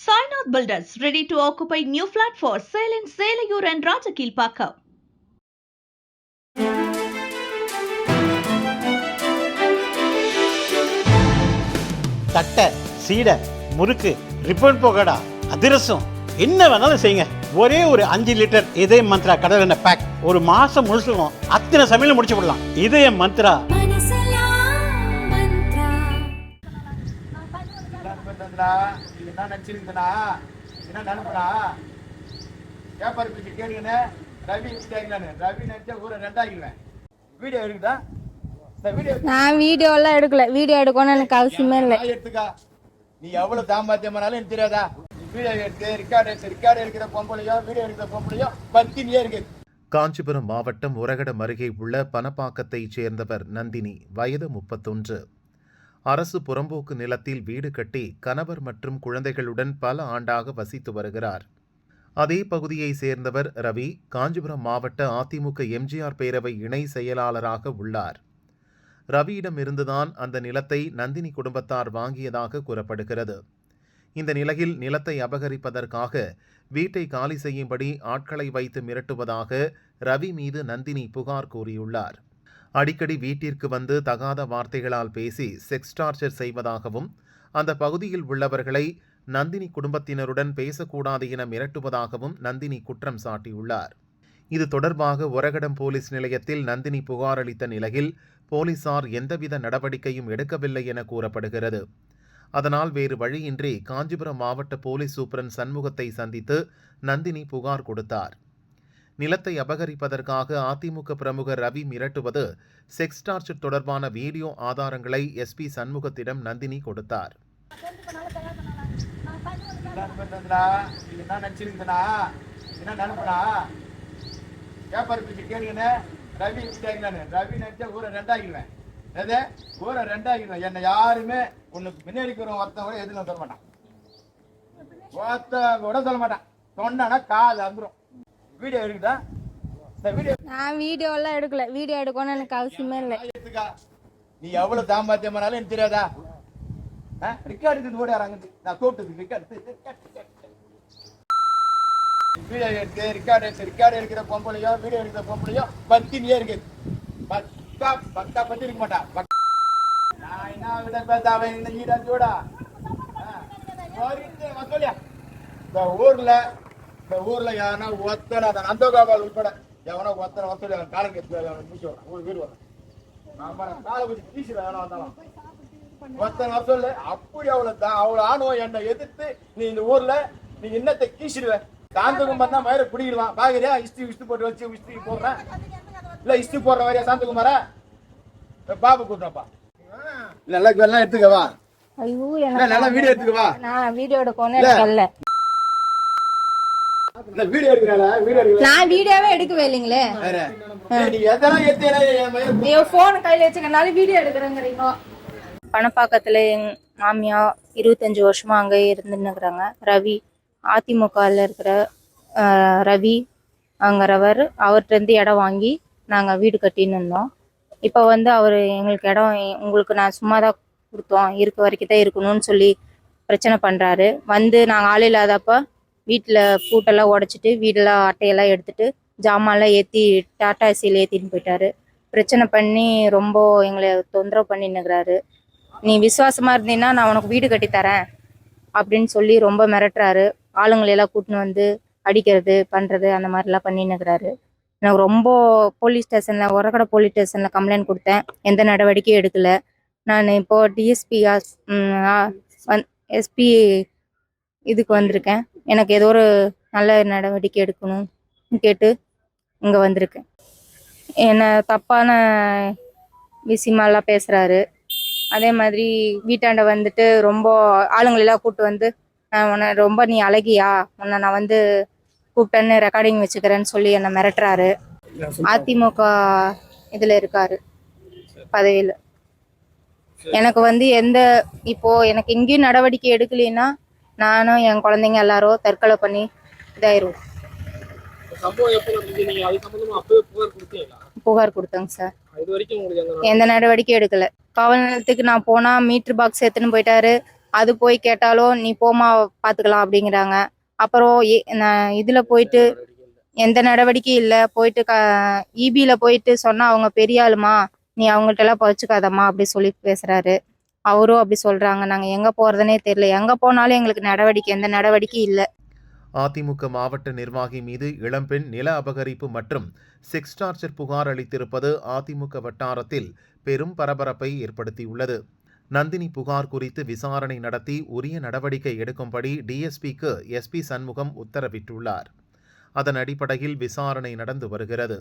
Sainath Builders ready to occupy new flat for sale in Selayur and Rajakilpaka. தட்டை சீடை முறுக்கு ribbon போகடா அதிரசம். என்ன வேணாலும் செய்யுங்க. ஒரே ஒரு அஞ்சு லிட்டர் இதய மந்த்ரா கடல் எண்ணெய் பேக் ஒரு மாசம் முழுசுக்கும் அத்தனை சமையல் முடிச்சு விடலாம். இதய மந்த்ரா. என்ன நினச்சிருந்தனா என்ன நினைப்பனா பேப்பர் பிடிச்சி கேளுங்கண்ணே. ரவி விட்டாங்களான்னு ரவி நினச்சா ஊரை ரெண்டாக்கிடுவேன். வீடியோ இருக்குதா நான் வீடியோலாம் எடுக்கல. வீடியோ எடுக்கணும்னு எனக்கு அவசியமே இல்லை. நான் எடுத்துக்கா. நீ எவ்வளவு தாம்பாத்தியமானாலும் எனக்கு தெரியாதா? வீடியோ எடுத்து ரெக்கார்டு எடுத்து ரெக்கார்டு எடுக்கிற பொம்பளையோ வீடியோ எடுக்கிற பொம்பளையோ பத்தினியே இருக்கு. காஞ்சிபுரம் மாவட்டம் உரகடம் அருகே உள்ள பனப்பாக்கத்தைச் சேர்ந்தவர் நந்தினி. வயது முப்பத்தொன்று. அரசு புறம்போக்கு நிலத்தில் வீடு கட்டி கணவர் மற்றும் குழந்தைகளுடன் பல ஆண்டாக வசித்து வருகிறார். அதே பகுதியைச் சேர்ந்தவர் ரவி காஞ்சிபுரம் மாவட்ட அதிமுக எம்ஜிஆர் பேரவை இணை செயலாளராக உள்ளார். ரவியிடம் இருந்துதான் அந்த நிலத்தை நந்தினி குடும்பத்தார் வாங்கியதாக கூறப்படுகிறது. இந்த நிலையில் நிலத்தை அபகரிப்பதற்காக வீட்டை காலி செய்யும்படி ஆட்களை வைத்து மிரட்டுவதாக ரவி மீது நந்தினி புகார் கூறியுள்ளார். அடிக்கடி வீட்டிற்கு வந்து தகாத வார்த்தைகளால் பேசி செக்ஸ் டார்ச்சர் செய்வதாகவும் அந்த பகுதியில் உள்ளவர்களை நந்தினி குடும்பத்தினருடன் பேசக்கூடாது என மிரட்டுவதாகவும் நந்தினி குற்றம் சாட்டியுள்ளார். இது தொடர்பாக ஒரகடம் போலீஸ் நிலையத்தில் நந்தினி புகார் அளித்த நிலையில் போலீசார் எந்தவித நடவடிக்கையும் எடுக்கவில்லை என கூறப்படுகிறது. அதனால் வேறு வழியின்றி காஞ்சிபுரம் மாவட்ட போலீஸ் சூப்பரன் சண்முகத்தை சந்தித்து நந்தினி புகார் கொடுத்தார். நிலத்தை அபகரிப்பதற்காக அதிமுக பிரமுகர் ரவி மிரட்டுவது செக்ஸ் டார்ச்சர் தொடர்பான வீடியோ ஆதாரங்களை எஸ்பி சண்முகத்திடம் நந்தினி கொடுத்தார். என்ன என்ன ரவி ரவி என்னை யாருமே உனக்கு முன்னாடி ஒருத்தன் கூட எதுவும் சொல்ல மாட்டான். ஒருத்த கூட சொல்ல மாட்டான். சொன்னா கால் அந்துரும் வீடியோ இருக்குதா இந்த வீடியோ நான் வீடியோலாம் எடுக்கல. வீடியோ எடுக்கணும்னு எனக்கு அவசியமே இல்லை. நீ எவ்வளவு தாம்பாத்தியமானாலும் எனக்கு தெரியாதா? ரெக்கார்டு எடுத்து ஓடாறாங்க நான் கூப்பிட்டது ரெக்கார்டு வீடியோ எடுத்து ரெக்கார்டு எடுத்து ரெக்கார்டு எடுக்கிற பொம்பளையோ வீடியோ எடுக்கிற பொம்பளையோ பத்தினியே இருக்கு. பக்கா பக்கா பத்தி இருக்க மாட்டா. நான் என்ன விட அவன் இந்த ஈடா சொல்லியா இந்த ஊர்ல இந்த ஊர்ல யாருன்னா ஒத்தனை அந்த நந்தகோபால் உட்பட எவனோ ஒத்தனை ஒத்தனை காலைக்கு எடுத்து முடிச்சு வரான் ஊர் வீடு வரான் ஆமா காலை கொஞ்சம் பீசுல வேணா வந்தாலும். ஒருத்தன் வர சொல்லு அப்படி அவ்வளவு தான் அவ்வளவு ஆணுவம் என்னை எதிர்த்து நீ இந்த ஊர்ல நீ என்னத்தை கீசிடுவ. சாந்தகுமார் தான் மயிரை பிடிக்கிடுவான் பாக்குறியா இஸ்தி இஸ்தி போட்டு வச்சு இஸ்தி போடுறேன். இல்ல இஸ்தி போடுற மாதிரியா சாந்தகுமாரா? பாபு கூட்டுறப்பா நல்லா எல்லாம் எடுத்துக்கவா ஐயோ இல்ல நல்லா வீடியோ எடுத்துக்கவா நான் வீடியோ எடுக்கணும்னு வீடியோ வீடியோ எடுக்கல நான் வீடியோவே எடுக்கவே இல்லைங்களே. நீ எதெல்லாம் என் கையில் வச்சுக்கனால வீடியோ எடுக்கிறேங்கிறீங்க பணப்பாக்கத்தில் எங் மாமியா இருபத்தஞ்சி வருஷமா அங்கே இருந்துன்னுக்குறாங்க. ரவி அதிமுகவில் இருக்கிற ரவி அங்கிறவர் அவர்கிட்டருந்து இடம் வாங்கி நாங்கள் வீடு கட்டின்னு இருந்தோம். இப்போ வந்து அவர் எங்களுக்கு இடம் உங்களுக்கு நான் சும்மா தான் கொடுத்தோம். இருக்க வரைக்கும் தான் இருக்கணும்னு சொல்லி பிரச்சனை பண்ணுறாரு வந்து நாங்கள் ஆள் இல்லாதப்ப வீட்டில் பூட்டெல்லாம் உடச்சிட்டு வீடெல்லாம் அட்டையெல்லாம் எடுத்துட்டு ஜாமான்லாம் ஏற்றி டாட்டா ஏசியில் ஏற்றின்னு போயிட்டாரு. பிரச்சனை பண்ணி ரொம்ப எங்களை தொந்தரவு பண்ணின்னுக்குறாரு. நீ விசுவாசமாக இருந்தீன்னா நான் உனக்கு வீடு கட்டி தரேன் அப்படின்னு சொல்லி ரொம்ப மிரட்டுறாரு. ஆளுங்களை எல்லாம் கூட்டின்னு வந்து அடிக்கிறது பண்ணுறது அந்த மாதிரிலாம் பண்ணின்னுக்குறாரு. எனக்கு ரொம்ப போலீஸ் ஸ்டேஷனில் உரக்கடை போலீஸ் ஸ்டேஷனில் கம்ப்ளைண்ட் கொடுத்தேன். எந்த நடவடிக்கையும் எடுக்கலை. நான் இப்போது டிஎஸ்பி எஸ்பி இதுக்கு வந்திருக்கேன். எனக்கு ஏதோ ஒரு நல்ல நடவடிக்கை எடுக்கணும்னு கேட்டு இங்கே வந்திருக்கேன். என்ன தப்பான விஷயமாலாம் பேசுறாரு. அதே மாதிரி வீட்டாண்ட வந்துட்டு ரொம்ப ஆளுங்களெல்லாம் கூப்பிட்டு வந்து உன்னை ரொம்ப நீ அழகியா? உன்னை நான் வந்து கூப்பிட்டேன்னு ரெக்கார்டிங் வச்சுக்கிறேன்னு சொல்லி என்னை மிரட்டுறாரு. அதிமுக இதில் இருக்காரு. பதவியில். எனக்கு வந்து எந்த இப்போ எனக்கு எங்கேயும் நடவடிக்கை எடுக்கலைன்னா நானும் என் குழந்தைங்க எல்லாரும் தற்கொலை பண்ணி இதாயிருவோம். புகார் கொடுத்தேங்க சார். எந்த நடவடிக்கையும் எடுக்கல. காவல் நிலையத்துக்கு நான் போனா மீட்டர் பாக்ஸ் எடுத்துன்னு போயிட்டாரு. அது போய் கேட்டாலும் நீ போமா பார்த்துக்கலாம் அப்படிங்கிறாங்க. அப்புறம் இதில் போயிட்டு எந்த நடவடிக்கையும் இல்லை. போயிட்டு க இபியில் போயிட்டு சொன்னால் அவங்க பெரிய ஆளுமா? நீ அவங்கள்ட்டெல்லாம் பழிச்சுக்காதம்மா அப்படி சொல்லி பேசுகிறாரு அவரும் அப்படி சொல்கிறாங்க நாங்கள் எங்கே போகிறதுனே தெரியல. எங்கே போனாலும் எங்களுக்கு நடவடிக்கை எந்த நடவடிக்கை இல்லை. அதிமுக மாவட்ட நிர்வாகி மீது இளம்பெண் நில அபகரிப்பு மற்றும் செக்ஸ் டார்ச்சர் புகார் அளித்திருப்பது அதிமுக வட்டாரத்தில் பெரும் பரபரப்பை ஏற்படுத்தியுள்ளது. நந்தினி புகார் குறித்து விசாரணை நடத்தி உரிய நடவடிக்கை எடுக்கும்படி டிஎஸ்பிக்கு எஸ்பி சண்முகம் உத்தரவிட்டுள்ளார். அதன் அடிப்படையில் விசாரணை நடந்து வருகிறது.